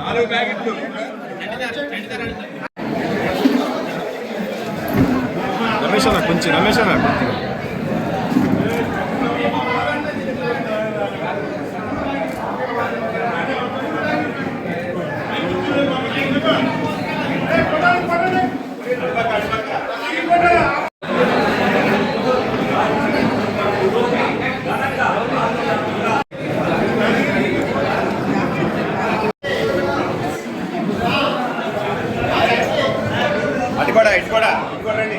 నాలుగు ప్యాకెట్లు. రమేష్ అన్న కొంచెం రమేష్ అన్న. కూడా. రండి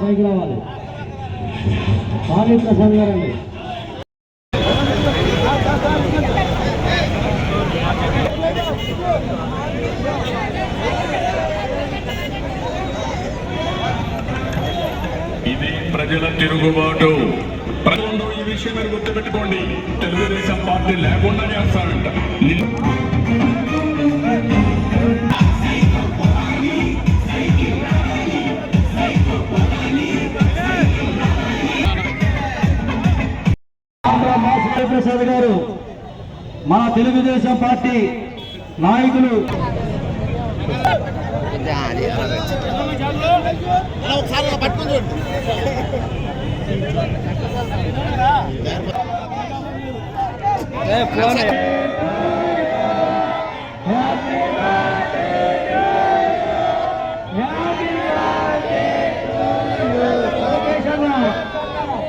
పైకి రావాలి. పాలి ప్రసాద్ గారండి ఇది ప్రజల తిరుగుబాటు. ఈ విషయం మీరు గుర్తుపెట్టుకోండి తెలుగుదేశం పార్టీ లేకుండానే చేస్తారంట ప్రసాద్ గారు మన తెలుగుదేశం పార్టీ నాయకులు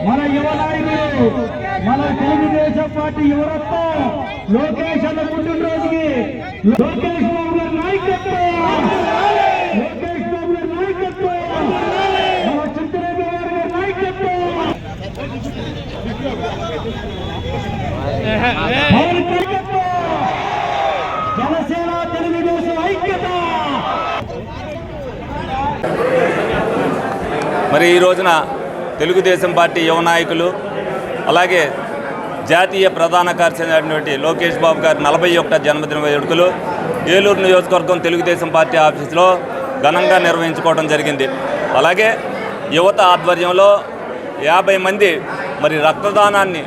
మన యువ నాయకులు మన తెలుగుదేశం పార్టీ యువరత్నం లోకేష్ అన్న పుట్టినరోజుకి లోకేష్ బాబు గారి నాయకత్వం లోకేష్ బాబు గారి నాయకత్వం మన చిత్తరేఖ గారి గారి నాయకత్వం పవన్ నాయకత్వం జనసేన తెలుగుదేశం ఐక్యత మరి ఈ రోజున తెలుగుదేశం పార్టీ యువ నాయకులు అలాగే జాతీయ ప్రధాన కార్యదర్శి అయినటువంటి లోకేష్ బాబు గారి నలభై ఒకట జన్మదిన వేడుకలు ఏలూరు నియోజకవర్గం తెలుగుదేశం పార్టీ ఆఫీసులో ఘనంగా నిర్వహించుకోవడం జరిగింది. అలాగే యువత ఆధ్వర్యంలో యాభై మంది మరి రక్తదానాన్ని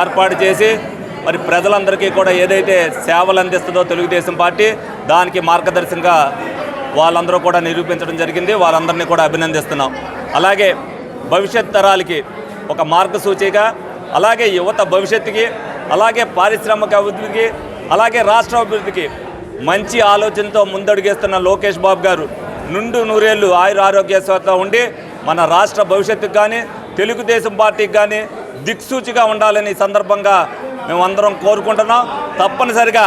ఏర్పాటు చేసి మరి ప్రజలందరికీ కూడా ఏదైతే సేవలు అందిస్తుందో తెలుగుదేశం పార్టీ దానికి మార్గదర్శకంగా వాళ్ళందరూ కూడా నిరూపించడం జరిగింది. వాళ్ళందరినీ కూడా అభినందిస్తున్నాం. అలాగే భవిష్యత్ తరాలకి ఒక మార్గసూచిగా అలాగే యువత భవిష్యత్తుకి అలాగే పారిశ్రామిక అభివృద్ధికి అలాగే రాష్ట్ర అభివృద్ధికి మంచి ఆలోచనతో ముందడుగేస్తున్న లోకేష్ బాబు గారు నుండు నూరేళ్ళు ఆయుర ఆరోగ్యశ్వతో ఉండి మన రాష్ట్ర భవిష్యత్తుకు కానీ తెలుగుదేశం పార్టీకి కానీ దిక్సూచిగా ఉండాలని సందర్భంగా మేమందరం కోరుకుంటున్నాం. తప్పనిసరిగా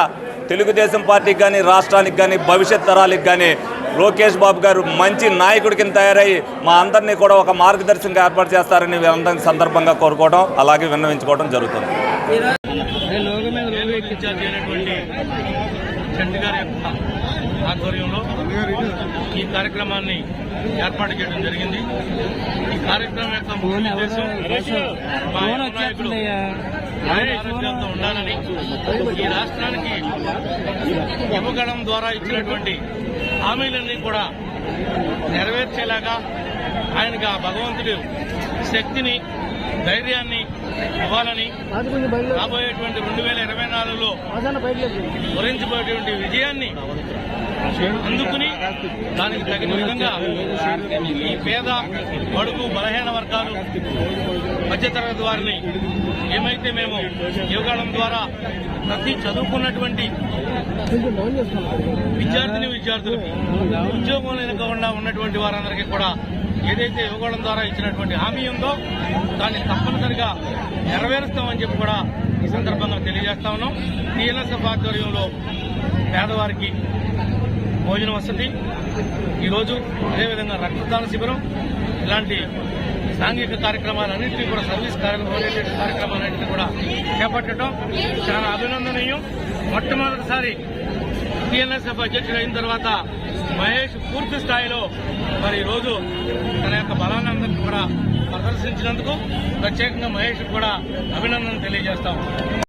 తెలుగుదేశం పార్టీకి కానీ రాష్ట్రానికి కానీ భవిష్యత్ తరాలకు కానీ లోకేష్ బాబు గారు మంచి నాయకుడి కింద తయారై మా అందరినీ కూడా ఒక మార్గదర్శకంగా ఏర్పాటు చేస్తారని అందరినీ సందర్భంగా కోరుకోవడం అలాగే విన్నవించుకోవడం జరుగుతుంది. చంటి గారి యొక్క ఆధ్వర్యంలో ఈ కార్యక్రమాన్ని ఏర్పాటు చేయడం జరిగింది. ఈ కార్యక్రమం యొక్క ముఖ్య ఉండాలని ఈ రాష్ట్రానికి ఇవ్వగడం ద్వారా ఇచ్చినటువంటి హామీలన్నీ కూడా నెరవేర్చేలాగా ఆయనకి ఆ భగవంతుడు శక్తిని ధైర్యాన్ని ఇవ్వాలని రాబోయేటువంటి రెండు వేల ఇరవై నాలుగులో వరించబోయేటువంటి విజయాన్ని అందుకుని దానికి తగిన విధంగా ఈ పేద బడుగు బలహీన వర్గాలు మధ్యతరగతి వారిని ఏమైతే మేము యోగాళం ద్వారా ప్రతి చదువుకున్నటువంటి విద్యార్థిని విద్యార్థులకి ఉద్యోగం లేకుండా ఉన్నటువంటి వారందరికీ కూడా ఏదైతే ఇవ్వడం ద్వారా ఇచ్చినటువంటి హామీ ఉందో దాన్ని తప్పనిసరిగా నెరవేరుస్తామని చెప్పి కూడా ఈ సందర్భంగా తెలియజేస్తా ఉన్నాం. టీఎల్ఎస్ఎఫ్ ఆధ్వర్యంలో పేదవారికి భోజన వసతి ఈరోజు అదేవిధంగా రక్తదాన శిబిరం ఇలాంటి సాంఘిక కార్యక్రమాలన్నింటినీ కూడా సర్వీస్ ఓరియంటెడ్ కార్యక్రమాలన్నింటినీ కూడా చేపట్టడం చాలా అభినందనీయం. మొట్టమొదటిసారి టీఎన్ఎస్ఎఫ్ అధ్యక్షుడు అయిన తర్వాత మహేష్ పూర్తి స్థాయిలో మరి ఈరోజు తన యొక్క బలాన్ని కూడా ప్రదర్శించినందుకు ప్రత్యేకంగా మహేష్ కూడా అభినందనలు తెలియజేస్తాం